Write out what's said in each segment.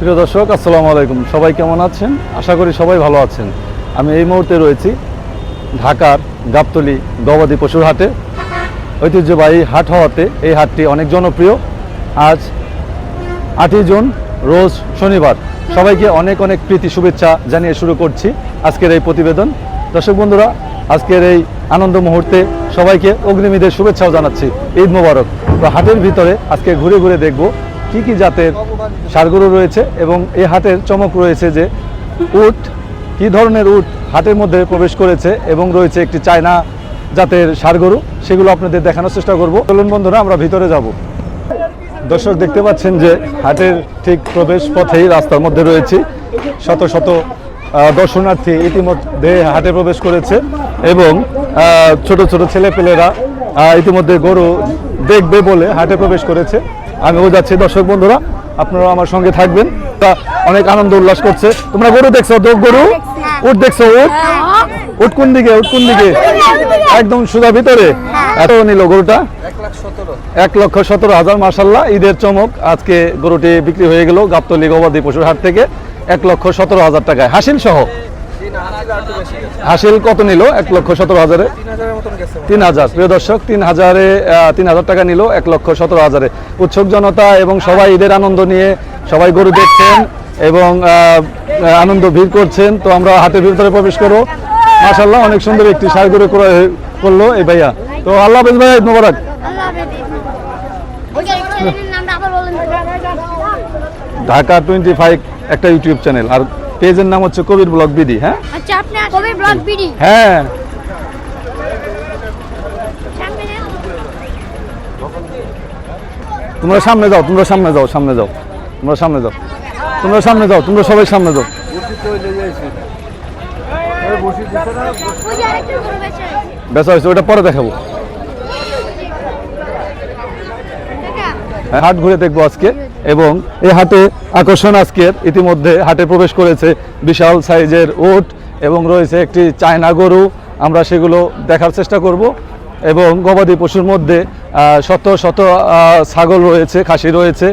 প্রিয় দর্শক, আসসালামু আলাইকুম। সবাই কেমন আছেন? আশা করি সবাই ভালো আছেন। আমি এই মুহূর্তে রয়েছি ঢাকার গাবতলি গবাদি পশুর হাটে। ঐতিহ্যবাহী হাট হওয়াতে এই হাটটি অনেক জনপ্রিয়। আজ আটই জুন, রোজ শনিবার। সবাইকে অনেক অনেক প্রীতি, শুভেচ্ছা জানিয়ে শুরু করছি আজকের এই প্রতিবেদন। দর্শক বন্ধুরা, আজকের এই আনন্দ মুহূর্তে সবাইকে অগ্নিমীদের শুভেচ্ছাও জানাচ্ছি। ঈদ মোবারক। তো হাটের ভিতরে আজকে ঘুরে ঘুরে দেখব কি কি জাতের সারগরু রয়েছে এবং এই হাটের চমক রয়েছে যে উট, কি ধরনের উট হাটের মধ্যে প্রবেশ করেছে এবং রয়েছে একটি চায়না জাতের সারগরু, সেগুলো আপনাদের দেখানোর চেষ্টা করব। চলুন বন্ধুরা, আমরা ভিতরে যাব। দর্শক দেখতে পাচ্ছেন যে হাটের ঠিক প্রবেশ পথেই রাস্তার মধ্যে রয়েছে। শত শত দর্শনার্থী ইতিমধ্যে হাটে প্রবেশ করেছে এবং ছোট ছোট ছেলেপেলেরা ইতিমধ্যে গরু দেখবে বলে হাটে প্রবেশ করেছে। আমিও যাচ্ছি। দর্শক বন্ধুরা, আপনারা আমার সঙ্গে থাকবেন। তা অনেক আনন্দ উল্লাস করছে। তোমরা গরু দেখছ? তো গরু? উট দেখছ? উট? উট কোন দিকে? উট কোন দিকে? একদম সুদা ভিতরে। এত নিল গরুটা। এক লক্ষ সতেরো হাজার মাসাল্লাহ ঈদের চমক। আজকে গরুটি বিক্রি হয়ে গেল গাবতলি গবাদি পশুর হাট থেকে। এক লক্ষ সতেরো হাজার টাকায়। হাসিল সহ। হাসিল কত নিল? এক লক্ষ সতেরো হাজারে। তিন হাজার। প্রিয় দর্শক তিন হাজারে তিন হাজার টাকা নিল এক লক্ষ সতেরো হাজারে। উৎসুক জনতা এবং সবাই ঈদের আনন্দ নিয়ে সবাই গরু দেখছেন এবং আনন্দ ভিড় করছেন। তো আমরা হাটের ভিতরে প্রবেশ করব। মাসাল্লাহ অনেক সুন্দর একটি সার গরু করল এই ভাইয়া। তো আল্লাহ হাফেজ ভাই মোবারক। ঢাকা টোয়েন্টি ফাইভ একটা ইউটিউব চ্যানেল। আর পেজের নাম হচ্ছে কবির ব্লগ বিডি হ্যাঁ? আচ্ছা আপনি কবে ব্লগ বিডি। হ্যাঁ। তোমরা সামনে যাও তোমরা সামনে যাও সামনে যাও। তোমরা সামনে যাও। তোমরা সামনে যাও তোমরা সবাই সামনে যাও। গরু বেচে হয়েছে ওটা পরে দেখাবো। হাট ঘুরে দেখব আজকে। এবং এই হাটে আকর্ষণ আজকের ইতিমধ্যে হাটে প্রবেশ করেছে বিশাল সাইজের উট এবং রয়েছে একটি চায়না গরু। আমরা সেগুলো দেখার চেষ্টা করব। এবং গবাদি পশুর মধ্যে শত শত ছাগল রয়েছে, খাসি রয়েছে,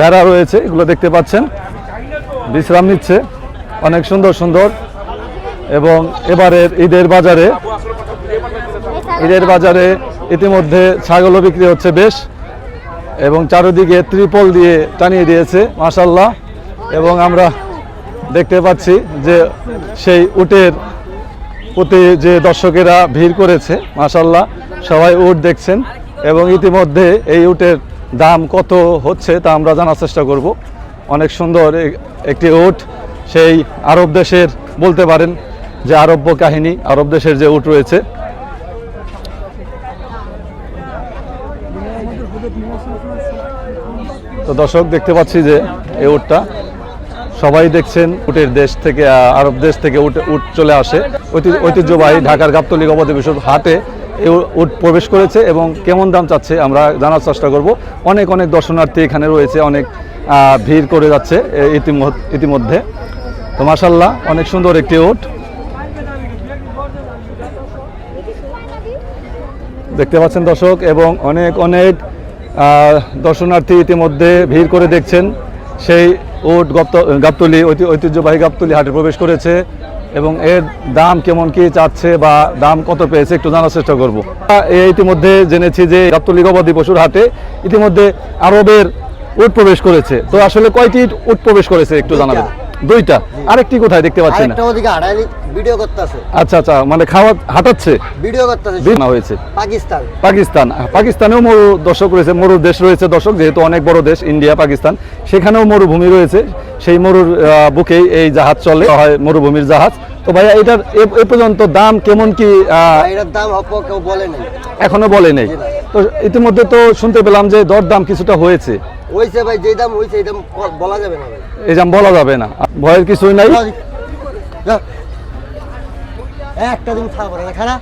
ভেড়া রয়েছে, এগুলো দেখতে পাচ্ছেন। বিশ্রাম নিচ্ছে, অনেক সুন্দর সুন্দর। এবং এবারের ঈদের বাজারে ঈদের বাজারে ইতিমধ্যে ছাগলও বিক্রি হচ্ছে বেশ। এবং চারিদিকে ত্রিপল দিয়ে টানিয়ে দিয়েছে মাশাল্লাহ এবং আমরা দেখতে পাচ্ছি যে সেই উটের প্রতি যে দর্শকেরা ভিড় করেছে মাশাল্লাহ সবাই উট দেখছেন এবং ইতিমধ্যে এই উটের দাম কত হচ্ছে তা আমরা জানার চেষ্টা করব। অনেক সুন্দর একটি উট, সেই আরব দেশের, বলতে পারেন যে আরব্য কাহিনী, আরব দেশের যে উট রয়েছে তো দর্শক, দেখতে পাচ্ছি যে এই উটটা সবাই দেখছেন উটের দেশ থেকে আরব দেশ থেকে উট উট চলে আসে। ঐতি- ঐতিহ্যবাহী ঢাকার গাবতলী গবাদি পশুর হাটে এই উট প্রবেশ করেছে এবং কেমন দাম চাচ্ছে আমরা জানার চেষ্টা করব। অনেক অনেক দর্শনার্থী এখানে রয়েছে, অনেক ভিড় করে যাচ্ছে ইতিমধ্য- তো মাসাল্লাহ অনেক সুন্দর একটি উট। দেখতে পাচ্ছেন দর্শক, এবং অনেক অনেক দর্শনার্থী ইতিমধ্যে ভিড় করে দেখছেন। সেই গপ্ত- গাবতলি, ঐতি- ঐতিহ্যবাহী গাবতলি হাটে প্রবেশ করেছে এবং এর দাম কেমন কি চাচ্ছে বা দাম কত পেয়েছে একটু জানার চেষ্টা করব। ইতিমধ্যে জেনেছি যে গাবতলি গবাদি পশুর হাটে ইতিমধ্যে আরবের উট প্রবেশ করেছে। তো আসলে কয়টি উট প্রবেশ করেছে একটু জানাবেন? দুইটা। আরেকটি কোথায় দেখতে পাচ্ছি না? ওদিকে ভিডিও করতেছে। আচ্ছা আচ্ছা মানে খাওয়া হাঁটাচ্ছে? ভিডিও করতেছে। হয়েছে। পাকিস্তান। পাকিস্তান। পাকিস্তানেও মরু দর্শক রয়েছে মরুর দেশ রয়েছে দর্শক যেহেতু অনেক বড় দেশ ইন্ডিয়া পাকিস্তান। সেখানেও মরুভূমি রয়েছে। সেই মরুর বুকেই এই জাহাজ চলে হয় মরুভূমির জাহাজ। তো ভাইয়া এটার এ- পর্যন্ত দাম কেমন কি এটার দাম কেউ বলে নাই। এখনও বলে নেই। তো ইতিমধ্যে তো শুনতে পেলাম যে দর দাম কিছুটা হয়েছে। ওইছে ভাই যে দাম হইছে এই দাম বলা যাবে না ভাই। এই দাম বলা যাবে না। ভয়ের কিছুই নাই। একটা দিন খাওয়া পড়ে না খানা।